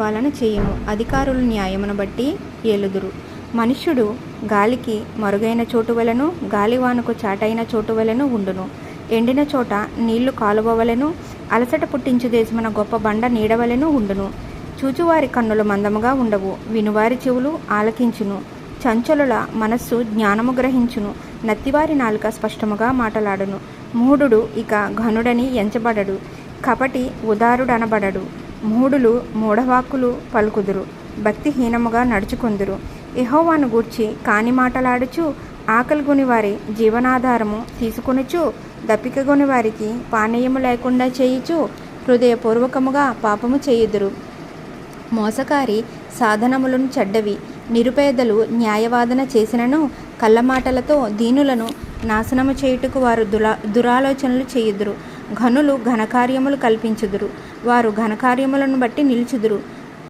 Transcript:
పరిపాలన చేయము. అధికారులు న్యాయమును బట్టి ఏలుదురు. మనుష్యుడు గాలికి మరుగైన చోటు వలను గాలివానకు చాటైన చోటు వలను ఉండును. ఎండిన చోట నీళ్ళు కాలువవలెను అలసట పుట్టించు దేశమున గొప్ప బండ నీడవలెను ఉండును. చూచువారి కన్నులు మందముగా ఉండవు. వినువారి చెవులు ఆలకించును. చంచలుల మనస్సు జ్ఞానము గ్రహించును. నత్తివారి నాలుక స్పష్టముగా మాటలాడును. మూఢుడు ఇక ఘనుడని ఎంచబడడు. కపటి ఉదారుడనబడడు. మూఢులు మూఢవాక్కులు పలుకుదురు. భక్తిహీనముగా నడుచుకుందురు. ఇహోవాను గూర్చి కాని మాటలాడుచు ఆకలిగొని వారి జీవనాధారము తీసుకొనుచు దప్పికగొని వారికి పానీయము లేకుండా చేయుచు హృదయపూర్వకముగా పాపము చేయుదురు. మోసకారి సాధనములను చెడ్డవి నిరుపేదలు న్యాయవాదన చేసినను కళ్ళమాటలతో దీనులను నాశనము చేయుటకు వారు దురా దురాలోచనలు చేయుదురు. ఘనులు ఘనకార్యములు కల్పించుదురు. వారు ఘనకార్యములను బట్టి నిలుచుదురు.